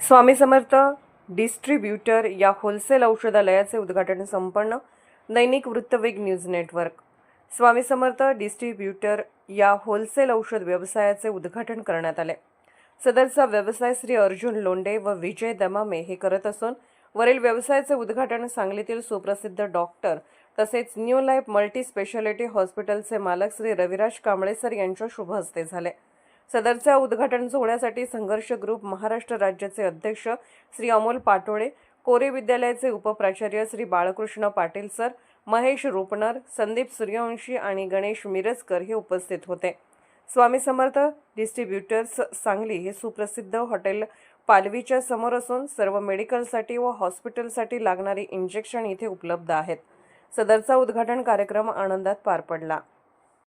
स्वामी Samarth distributor या wholesale औषधालयाचे उद्घाटन संपन्न दैनिक वृत्तवेग news network. Swami Samarth distributor या होलसेल औषध व्यवसायाचे उद्घाटन करण्यात आले. सदरचा व्यवसाय श्री अर्जुन लोंडे व विजय दमामे हे करत असून वरील व्यवसायाचे उद्घाटन सांगलीतील सुप्रसिद्ध डॉक्टर तसेच न्यू लाईफ मल्टी स्पेशालिटी हॉस्पिटलचे मालक श्री रविराज कांबळे सर यांच्या शुभ हस्ते झाले. सदरच्या उद्घाटन सोहळ्यासाठी संघर्ष ग्रुप महाराष्ट्र राज्याचे अध्यक्ष श्री अमोल पाटोळे कोरे विद्यालयाचे उपप्राचार्य श्री बाळकृष्ण पाटील सर महेश रुपनर संदीप सूर्यवंशी आणि गणेश मिरजकर हे उपस्थित होते. स्वामी समर्थ डिस्ट्रीब्युटर्स सांगली हे सुप्रसिद्ध हॉटेल पालवीच्या समोर असून सर्व मेडिकलसाठी व हॉस्पिटलसाठी लागणारी इंजेक्शन इथे उपलब्ध आहेत. सदरचा उद्घाटन कार्यक्रम आनंदात पार पडला.